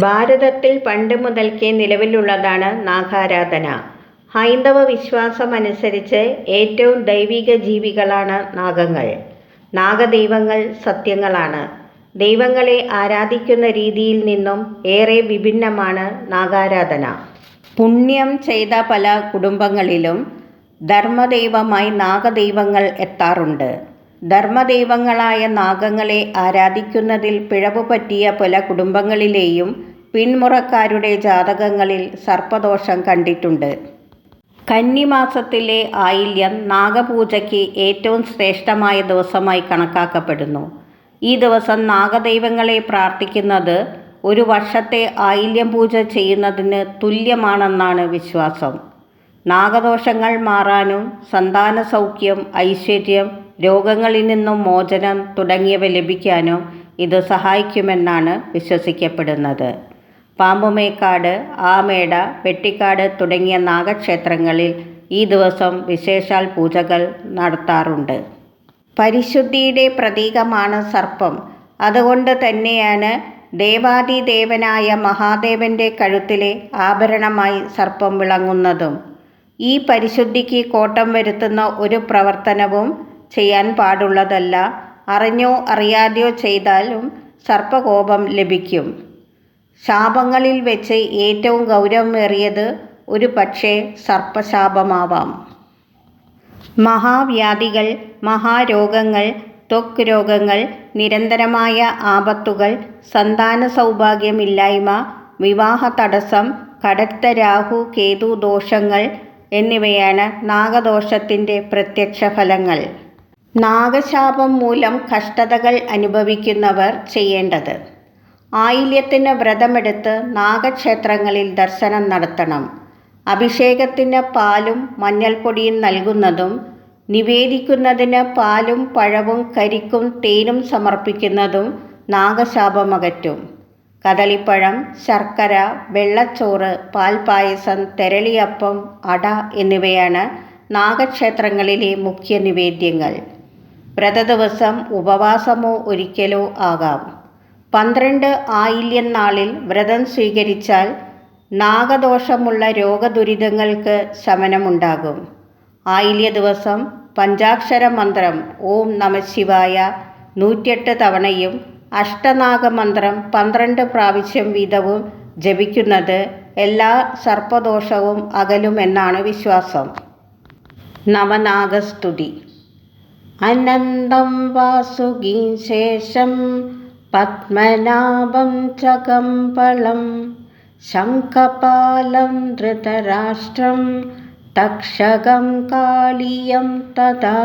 ഭാരതത്തിൽ പണ്ട് മുതൽക്കേ നിലവിലുള്ളതാണ് നാഗാരാധന. ഹൈന്ദവ വിശ്വാസമനുസരിച്ച് ഏറ്റവും ദൈവിക ജീവികളാണ് നാഗങ്ങൾ. നാഗദൈവങ്ങൾ സത്യങ്ങളാണ്. ദൈവങ്ങളെ ആരാധിക്കുന്ന രീതിയിൽ നിന്നും ഏറെ വിഭിന്നമാണ് നാഗാരാധന. പുണ്യം ചെയ്ത പല കുടുംബങ്ങളിലും ധർമ്മദൈവമായി നാഗദൈവങ്ങൾ എത്താറുണ്ട്. ധർമ്മദൈവങ്ങളായ നാഗങ്ങളെ ആരാധിക്കുന്നതിൽ പിഴവു പറ്റിയ പല കുടുംബങ്ങളിലെയും പിന്മുറക്കാരുടെ ജാതകങ്ങളിൽ സർപ്പദോഷം കണ്ടിട്ടുണ്ട്. കന്നിമാസത്തിലെ ആയില്യം നാഗപൂജയ്ക്ക് ഏറ്റവും ശ്രേഷ്ഠമായ ദിവസമായി കണക്കാക്കപ്പെടുന്നു. ഈ ദിവസം നാഗദൈവങ്ങളെ പ്രാർത്ഥിക്കുന്നത് ഒരു വർഷത്തെ ആയില്യം പൂജ ചെയ്യുന്നതിന് തുല്യമാണെന്നാണ് വിശ്വാസം. നാഗദോഷങ്ങൾ മാറാനും സന്താന സൗഖ്യം ഐശ്വര്യം, രോഗങ്ങളിൽ നിന്നും മോചനം തുടങ്ങിയവ ലഭിക്കാനും ഇത് സഹായിക്കുമെന്നാണ് വിശ്വസിക്കപ്പെടുന്നത്. പാമ്പുമേക്കാട്, ആമേട, വെട്ടിക്കാട് തുടങ്ങിയ നാഗക്ഷേത്രങ്ങളിൽ ഈ ദിവസം വിശേഷാൽ പൂജകൾ നടത്താറുണ്ട്. പരിശുദ്ധിയുടെ പ്രതീകമാണ് സർപ്പം. അതുകൊണ്ട് തന്നെയാണ് ദേവാദിദേവനായ മഹാദേവന്റെ കഴുത്തിലെ ആഭരണമായി സർപ്പം വിളങ്ങുന്നതും. ഈ പരിശുദ്ധിക്ക് കോട്ടം വരുത്തുന്ന ഒരു പ്രവർത്തനവും ചെയ്യാൻ പാടുള്ളതല്ല. അറിഞ്ഞോ അറിയാതെയോ ചെയ്താലും സർപ്പകോപം ലഭിക്കും. ശാപങ്ങളിൽ വെച്ച് ഏറ്റവും ഗൗരവമേറിയത് ഒരു പക്ഷേ സർപ്പശാപമാവാം. മഹാവ്യാധികൾ, മഹാരോഗങ്ങൾ, ത്വക്ക് രോഗങ്ങൾ, നിരന്തരമായ ആപത്തുകൾ, സന്താന സൗഭാഗ്യമില്ലായ്മ വിവാഹ തടസ്സം കടുത്ത രാഹു-കേതു ദോഷങ്ങൾ എന്നിവയാണ് നാഗദോഷത്തിന്റെ പ്രത്യക്ഷ പ്രത്യക്ഷഫലങ്ങൾ. നാഗശാപം മൂലം കഷ്ടതകൾ അനുഭവിക്കുന്നവർ ചെയ്യേണ്ടത്. ആയില്യത്തിന് വ്രതമെടുത്ത് നാഗക്ഷേത്രങ്ങളിൽ ദർശനം നടത്തണം. അഭിഷേകത്തിന് പാലും മഞ്ഞൾപ്പൊടിയും നൽകുന്നതും നിവേദിക്കുന്നതിന് പാലും പഴവും കരിക്കും തേനും സമർപ്പിക്കുന്നതും നാഗശാപമകറ്റും. കദളിപ്പഴം, ശർക്കര, വെള്ളച്ചോറ്, പാൽപ്പായസം, തെരളിയപ്പം, അട എന്നിവയാണ് നാഗക്ഷേത്രങ്ങളിലെ മുഖ്യ നിവേദ്യങ്ങൾ. വ്രതദിവസം ഉപവാസമോ ഒരിക്കലോ ആകാം. പന്ത്രണ്ട് ആയില്യം നാളിൽ വ്രതം സ്വീകരിച്ചാൽ നാഗദോഷമുള്ള രോഗദുരിതങ്ങൾക്ക് ശമനമുണ്ടാകും. ആയില്യ ദിവസം പഞ്ചാക്ഷര മന്ത്രം ഓം നമഃശിവായ നൂറ്റെട്ട് തവണയും അഷ്ടനാഗമന്ത്രം പന്ത്രണ്ട് പ്രാവശ്യം വീതവും ജപിക്കുന്നത് എല്ലാ സർപ്പദോഷവും അകലുമെന്നാണ് വിശ്വാസം. നവനാഗസ്തുതി. अनन्दं वासुगी शेषं पद्मनाभं च कम्बलं शङ्खपालं धृतराष्ट्रं तक्षकं कालियं तदा।